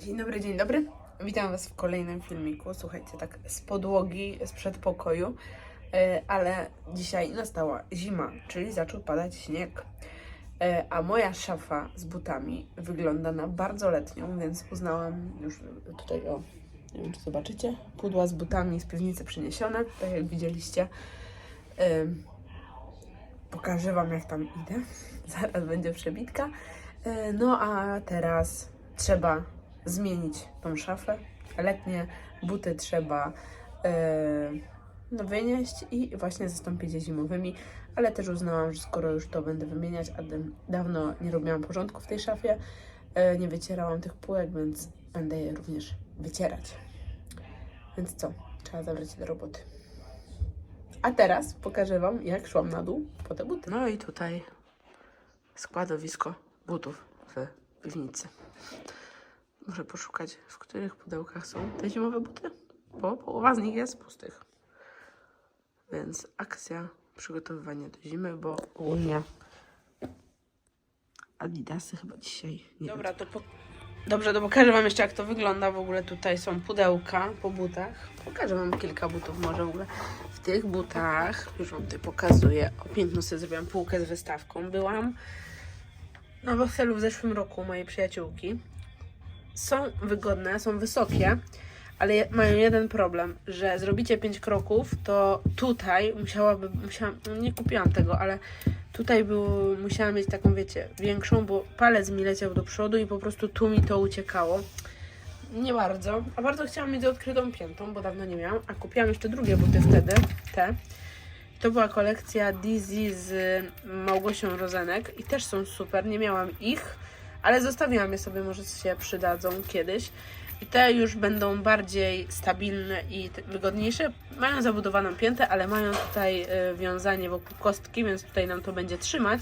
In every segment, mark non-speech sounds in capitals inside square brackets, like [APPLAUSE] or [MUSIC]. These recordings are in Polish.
Dzień dobry, dzień dobry. Witam Was w kolejnym filmiku. Słuchajcie, tak z podłogi, z przedpokoju, e, ale dzisiaj nastała zima, czyli zaczął padać śnieg. E, A moja szafa z butami wygląda na bardzo letnią, więc uznałam już tutaj o, nie wiem czy zobaczycie, pudła z butami z piwnicy przyniesione, tak jak widzieliście. E, Pokażę Wam jak tam idę. [LAUGHS] Zaraz będzie przebitka. No a teraz trzeba zmienić tą szafę. Letnie buty trzeba e, no, wynieść i właśnie zastąpić je zimowymi, ale też uznałam, że skoro już to będę wymieniać, a dawno nie robiłam porządku w tej szafie, e, nie wycierałam tych półek, więc będę je również wycierać. Więc co? Trzeba zabrać się do roboty. A teraz pokażę Wam, jak szłam na dół po te buty. No i tutaj składowisko butów w piwnicy. Muszę poszukać, w których pudełkach są te zimowe buty, bo połowa z nich jest pustych. Więc akcja przygotowywania do zimy, bo ogólnie Adidasy chyba dzisiaj nie Dobra, to po... Dobrze, to pokażę Wam jeszcze jak to wygląda. W ogóle tutaj są pudełka po butach. Pokażę Wam kilka butów może w ogóle. W tych butach, już Wam tutaj pokazuję, o piękno sobie zrobiłam półkę z wystawką. Byłam na weselu w zeszłym roku mojej przyjaciółki. Są wygodne, są wysokie, ale mają jeden problem, że zrobicie pięć kroków, to tutaj musiałaby, musiałam, no nie kupiłam tego, ale tutaj był, musiałam mieć taką, wiecie, większą, bo palec mi leciał do przodu i po prostu tu mi to uciekało. Nie bardzo, a bardzo chciałam mieć odkrytą piętą, bo dawno nie miałam, a kupiłam jeszcze drugie buty wtedy, te. To była kolekcja Dizzy z Małgosią Rozenek i też są super, nie miałam ich, ale zostawiłam je sobie, może się przydadzą kiedyś. I te już będą bardziej stabilne i wygodniejsze. Mają zabudowaną piętę, ale mają tutaj y, wiązanie wokół kostki, więc tutaj nam to będzie trzymać.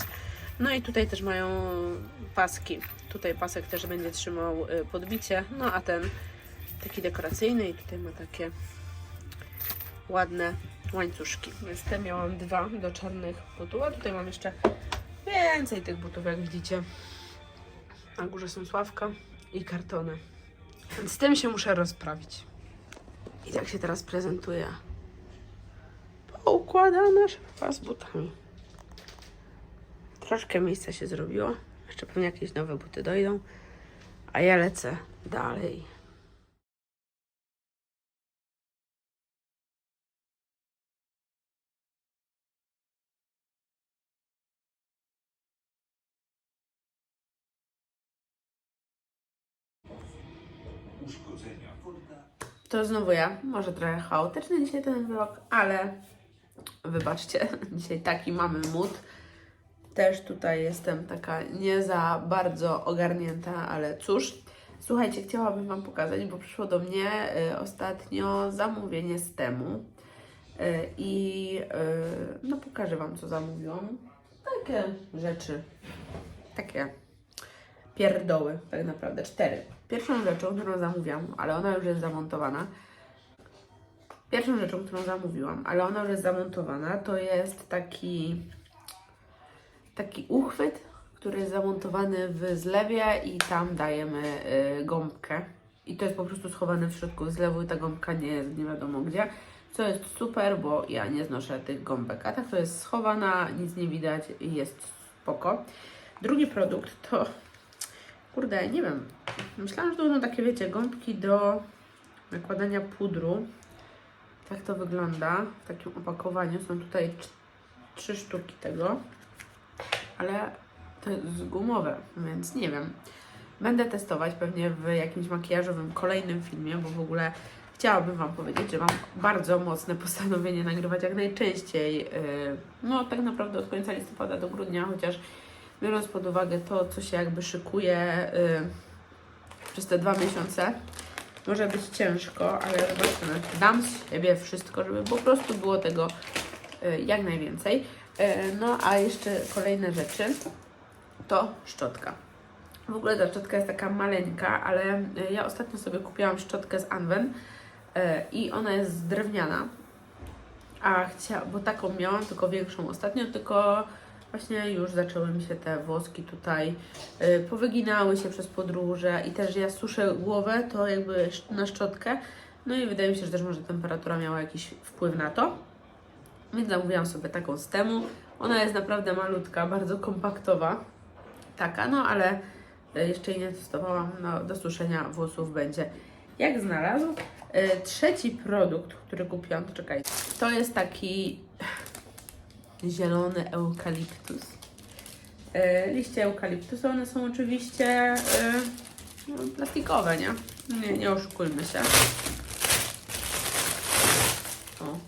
No i tutaj też mają paski. Tutaj pasek też będzie trzymał y, podbicie. No a ten taki dekoracyjny i tutaj ma takie ładne łańcuszki. Więc te miałam dwa do czarnych butów, a tutaj mam jeszcze więcej tych butów, jak widzicie. Na górze są sławka i kartony. Więc z tym się muszę rozprawić. I tak się teraz prezentuje. Poukładana szafa z butami. Troszkę miejsca się zrobiło. Jeszcze pewnie jakieś nowe buty dojdą. A ja lecę dalej. To znowu ja. Może trochę chaotyczny dzisiaj ten vlog, ale wybaczcie, [LAUGHS] dzisiaj taki mamy mood. Też tutaj jestem taka nie za bardzo ogarnięta, ale cóż. Słuchajcie, chciałabym Wam pokazać, bo przyszło do mnie y, ostatnio zamówienie z temu. Y, I y, no pokażę Wam, co zamówiłam. Takie rzeczy. Takie pierdoły, tak naprawdę cztery. Pierwszą rzeczą, którą zamówiłam, ale ona już jest zamontowana. Pierwszą rzeczą, którą zamówiłam, ale ona już jest zamontowana, to jest taki taki uchwyt, który jest zamontowany w zlewie i tam dajemy y, gąbkę. I to jest po prostu schowane w środku zlewu i ta gąbka nie jest nie wiadomo gdzie. Co jest super, bo ja nie znoszę tych gąbek. A tak to jest schowana, nic nie widać i jest spoko. Drugi produkt to Kurde, nie wiem. Myślałam, że to będą takie, wiecie, gąbki do nakładania pudru. Tak to wygląda w takim opakowaniu. Są tutaj trzy sztuki tego, ale to jest gumowe, więc nie wiem. Będę testować pewnie w jakimś makijażowym kolejnym filmie, bo w ogóle chciałabym Wam powiedzieć, że mam bardzo mocne postanowienie nagrywać jak najczęściej. yy, No, tak naprawdę od końca listopada do grudnia, chociaż biorąc pod uwagę to, co się jakby szykuje y, przez te dwa miesiące, może być ciężko, ale zobaczymy. Dam z siebie wszystko, żeby po prostu było tego y, jak najwięcej. Y, no a jeszcze kolejne rzeczy to szczotka. W ogóle ta szczotka jest taka maleńka, ale y, ja ostatnio sobie kupiłam szczotkę z Anwen y, i ona jest drewniana. A chcia, bo taką miałam, tylko większą ostatnio, tylko właśnie już zaczęły mi się te włoski tutaj y, powyginały się przez podróże i też ja suszę głowę, to jakby na szczotkę. No i wydaje mi się, że też może temperatura miała jakiś wpływ na to. Więc zamówiłam sobie taką z temu. Ona jest naprawdę malutka, bardzo kompaktowa. Taka, no ale y, jeszcze jej nie testowałam. No, do suszenia włosów będzie jak znalazł. Y, Trzeci produkt, który kupiłam, to czekaj, to jest taki zielony eukaliptus. Y, Liście eukaliptusu, one są oczywiście y, no, plastikowe, nie? nie? Nie oszukujmy się. O,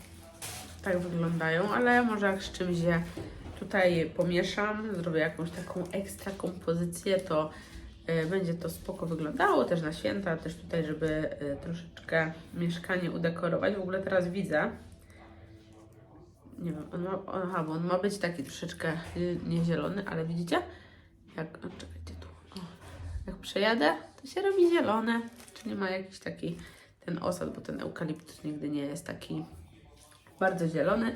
tak wyglądają, ale może jak z czymś je tutaj pomieszam, zrobię jakąś taką ekstra kompozycję, to y, będzie to spoko wyglądało, też na święta, też tutaj, żeby troszeczkę mieszkanie udekorować. W ogóle teraz widzę, nie wiem, on ma, aha, bo on ma być taki troszeczkę y, nie zielony, ale widzicie? Jak, o, czekajcie tu, o, jak przejadę, to się robi zielone, czyli ma jakiś taki ten osad, bo ten eukaliptus nigdy nie jest taki bardzo zielony.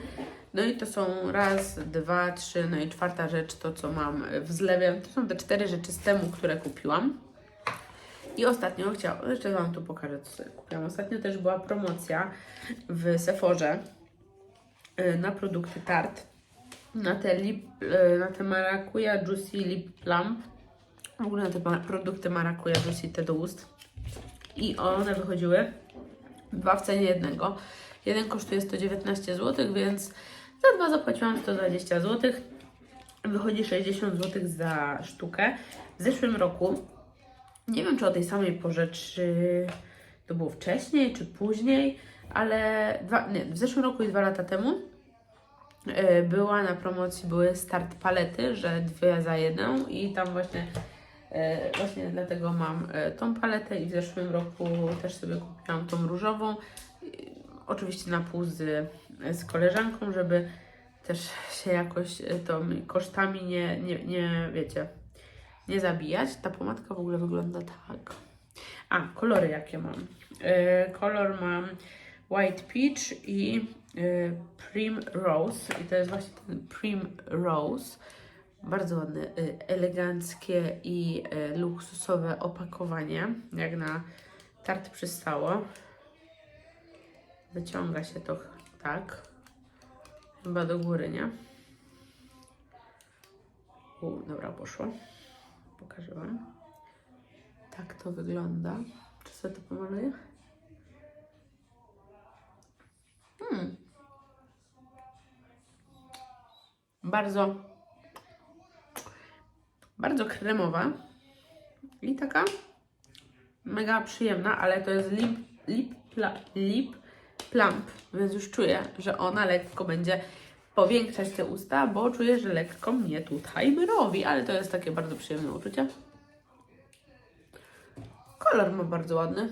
No i to są raz, dwa, trzy, no i czwarta rzecz, to co mam w zlewie. To są te cztery rzeczy z temu, które kupiłam. I ostatnio chciałam, jeszcze Wam tu pokażę, co kupiłam. Ostatnio też była promocja w Sephorze y, na produkty Tarte. Na te, lip, y, na te marakuja Juicy Lip Plump. W ogóle na te produkty marakuja Juicy te do ust. I one wychodziły dwa w cenie jednego. Jeden kosztuje 119 zł, więc za dwa zapłaciłam 120 zł. Wychodzi 60 zł za sztukę. W zeszłym roku, nie wiem czy o tej samej porze, czy to było wcześniej, czy później, ale dwa, nie, w zeszłym roku i dwa lata temu e, była na promocji, były start palety, że dwie za jedną i tam właśnie E, Właśnie dlatego mam e, tą paletę i w zeszłym roku też sobie kupiłam tą różową. I Oczywiście na pół z, z koleżanką, żeby też się jakoś tą kosztami nie, nie, nie, wiecie, nie zabijać. Ta pomadka w ogóle wygląda tak. A, kolory jakie mam. E, kolor mam White Peach i e, Prim Rose. I to jest właśnie ten Prim Rose. Bardzo ładne, y, eleganckie i y, luksusowe opakowanie, jak na tart przystało. Wyciąga się to tak, chyba do góry, nie? U, dobra, poszło. Pokażę Wam. Tak to wygląda. Czy sobie to pomaluję? Hmm. Bardzo bardzo kremowa i taka mega przyjemna, ale to jest lip, lip, pla, lip plump, więc już czuję, że ona lekko będzie powiększać te usta, bo czuję, że lekko mnie tutaj mrowi, ale to jest takie bardzo przyjemne uczucie. Kolor ma bardzo ładny,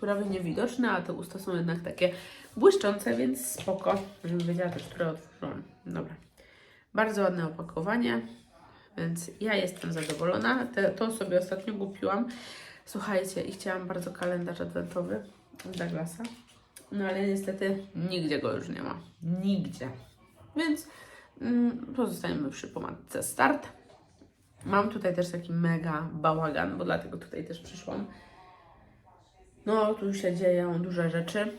prawie niewidoczny, a te usta są jednak takie błyszczące, więc spoko, żebym wiedziała też, które otworzyłam. Dobra. Bardzo ładne opakowanie. Więc ja jestem zadowolona. Te, to sobie ostatnio kupiłam. Słuchajcie, i chciałam bardzo kalendarz adwentowy Douglasa. No ale niestety nigdzie go już nie ma. Nigdzie. Więc mm, pozostaniemy przy pomadce Start. Mam tutaj też taki mega bałagan, bo dlatego tutaj też przyszłam. No, tu się dzieją duże rzeczy.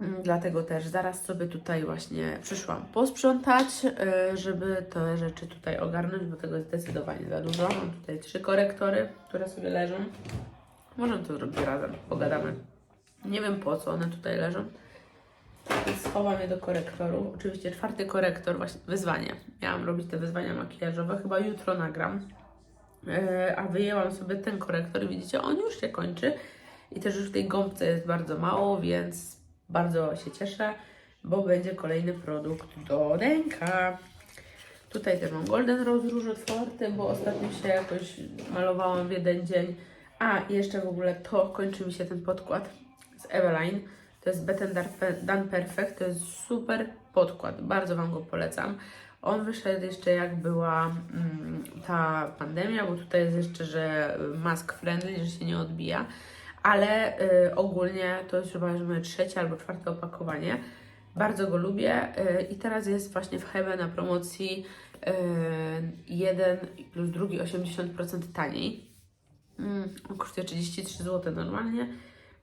Mm, Dlatego też zaraz sobie tutaj właśnie przyszłam posprzątać, y, żeby te rzeczy tutaj ogarnąć, bo tego jest zdecydowanie za dużo. Mam tutaj trzy korektory, które sobie leżą. Możemy to zrobić razem, pogadamy. Nie wiem po co one tutaj leżą. Więc schowam je do korektoru. Oczywiście czwarty korektor, właśnie wyzwanie. Miałam robić te wyzwania makijażowe, chyba jutro nagram. E, a wyjęłam sobie ten korektor widzicie, on już się kończy i też już w tej gąbce jest bardzo mało, więc bardzo się cieszę, bo będzie kolejny produkt do ręka. Tutaj też mam Golden Rose Róż otwarty, bo ostatnio się jakoś malowałam w jeden dzień. A, jeszcze w ogóle to kończy mi się ten podkład z Eveline. To jest Bet Done Perfect, to jest super podkład, bardzo Wam go polecam. On wyszedł jeszcze jak była mm, ta pandemia, bo tutaj jest jeszcze, że mask friendly, że się nie odbija, ale y, ogólnie to jest chyba moje trzecie albo czwarte opakowanie. Bardzo go lubię yy, i teraz jest właśnie w Hebe na promocji yy, jeden plus drugi 80% taniej. Mm, kosztuje 33 zł normalnie,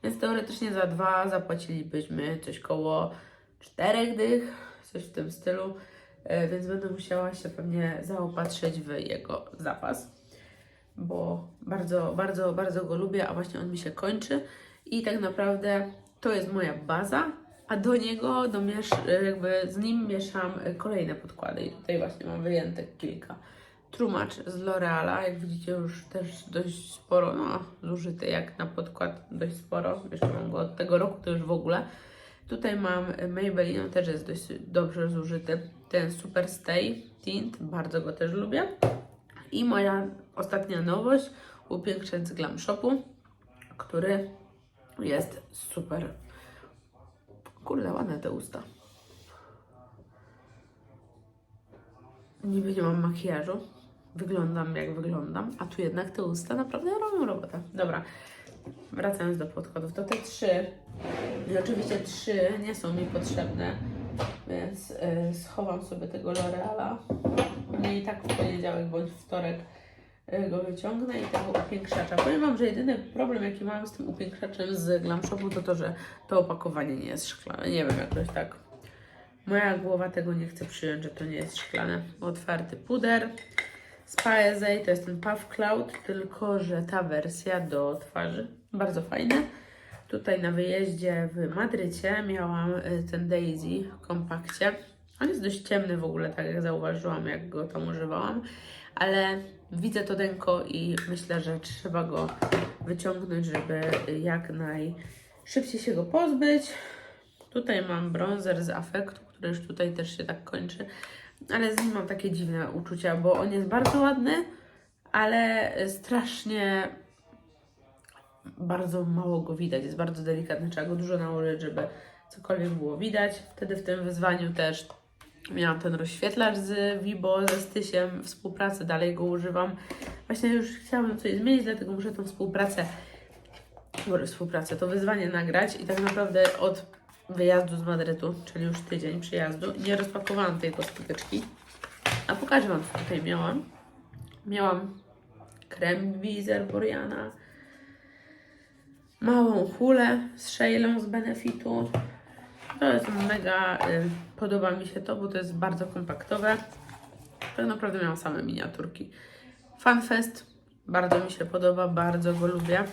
więc teoretycznie za dwa zapłacilibyśmy coś koło czterech dych, coś w tym stylu, yy, więc będę musiała się pewnie zaopatrzyć w jego zapas, bo bardzo, bardzo, bardzo go lubię, a właśnie on mi się kończy i tak naprawdę to jest moja baza, a do niego domiesz, jakby z nim mieszam kolejne podkłady i tutaj właśnie mam wyjęte kilka. Trumacz z L'Oreala, jak widzicie już też dość sporo, no zużyty jak na podkład dość sporo, jeszcze mam go od tego roku to już w ogóle. Tutaj mam Maybelline, on też jest dość dobrze zużyty, ten Super Stay Tint, bardzo go też lubię. I moja ostatnia nowość, upiększec z Glam Shopu, który jest super. Kurde, ładne te usta. Niby nie mam makijażu. Wyglądam jak wyglądam, a tu jednak te usta naprawdę robią robotę. Dobra, wracając do podkładów, to te trzy, i oczywiście trzy nie są mi potrzebne, więc y, schowam sobie tego L'Oreala. Nie i tak w poniedziałek bądź wtorek y, go wyciągnę i tego upiększacza. Powiem Wam, że jedyny problem, jaki mam z tym upiększaczem z Glam Shopu, to to, że to opakowanie nie jest szklane. Nie wiem, jakoś tak. Moja głowa tego nie chce przyjąć, że to nie jest szklane. Otwarty puder. Spaezej to jest ten Puff Cloud, tylko że ta wersja do twarzy. Bardzo fajne. Tutaj na wyjeździe w Madrycie miałam y, ten Daisy w kompakcie. On jest dość ciemny w ogóle, tak jak zauważyłam, jak go tam używałam, ale widzę to denko i myślę, że trzeba go wyciągnąć, żeby jak najszybciej się go pozbyć. Tutaj mam bronzer z afektu, który już tutaj też się tak kończy, ale z nim mam takie dziwne uczucia, bo on jest bardzo ładny, ale strasznie bardzo mało go widać, jest bardzo delikatny, trzeba go dużo nałożyć, żeby cokolwiek było widać. Wtedy w tym wyzwaniu też miałam ten rozświetlacz z Vibo, ze Stysiem, współpracę, dalej go używam. Właśnie już chciałabym coś zmienić, dlatego muszę tą współpracę, może współpracę, to wyzwanie nagrać i tak naprawdę od wyjazdu z Madrytu, czyli już tydzień przyjazdu, nie rozpakowałam tej kosmetyczki. A pokażę Wam, co tutaj miałam. Miałam krem Wizer Boriana, małą hulę z Sheilą z Benefitu. To jest mega, y, podoba mi się to, bo to jest bardzo kompaktowe. Tak naprawdę miałam same miniaturki. FanFest, bardzo mi się podoba, bardzo go lubię.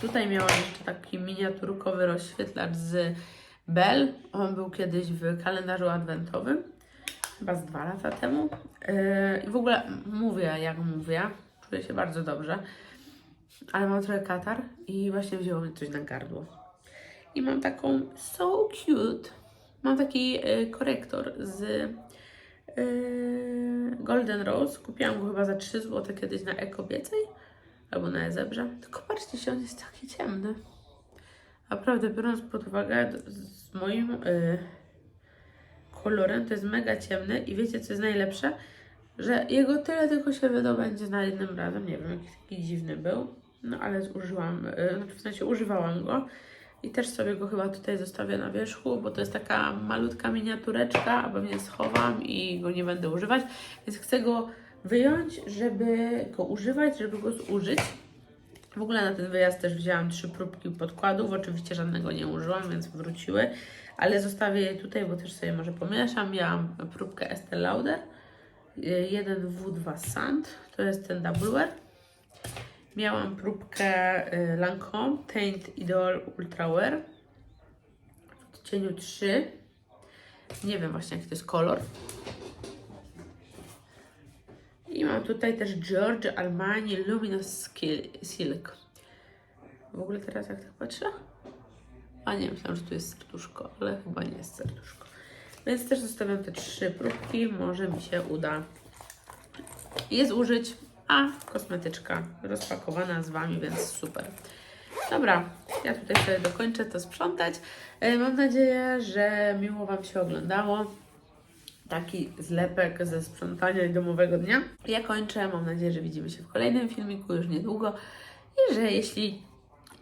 Tutaj miałam jeszcze taki miniaturkowy rozświetlacz z Bell. On był kiedyś w kalendarzu adwentowym, chyba z dwa lata temu. Yy, I w ogóle mówię, jak mówię, czuję się bardzo dobrze, ale mam trochę katar i właśnie wzięło mnie coś na gardło. I mam taką so cute. Mam taki yy, korektor z yy, Golden Rose. Kupiłam go chyba za 3 zł kiedyś na Ekobiecej albo na Ezebrze. Tylko patrzcie się, on jest taki ciemny. Naprawdę, biorąc pod uwagę z moim y, kolorem, to jest mega ciemny i wiecie, co jest najlepsze? Że jego tyle tylko się wydobędzie na jednym razem. Nie wiem, jaki taki dziwny był. No ale zużyłam, y, znaczy w sensie używałam go. I też sobie go chyba tutaj zostawię na wierzchu, bo to jest taka malutka miniatureczka, a pewnie schowam i go nie będę używać. Więc chcę go wyjąć, żeby go używać, żeby go zużyć. W ogóle na ten wyjazd też wzięłam trzy próbki podkładów. Oczywiście żadnego nie użyłam, więc wróciły. Ale zostawię je tutaj, bo też sobie może pomieszam. Miałam próbkę Estée Lauder. 1W2 Sand. To jest ten Double. Miałam próbkę y, Lancome Taint Idol Ultra Wear. W odcieniu 3. Nie wiem właśnie jaki to jest kolor. I mam tutaj też Giorgio Armani Luminous Silk. W ogóle teraz jak tak patrzę? A nie, myślałam, że tu jest serduszko, ale chyba nie jest serduszko. Więc też zostawiam te trzy próbki, może mi się uda je zużyć, a kosmetyczka rozpakowana z Wami, więc super. Dobra, ja tutaj sobie dokończę to sprzątać. E, Mam nadzieję, że miło Wam się oglądało taki zlepek ze sprzątania i domowego dnia. Ja kończę. Mam nadzieję, że widzimy się w kolejnym filmiku już niedługo i że jeśli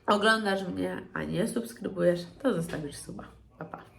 oglądasz mnie, a nie subskrybujesz, to zostawisz suba. Pa, pa.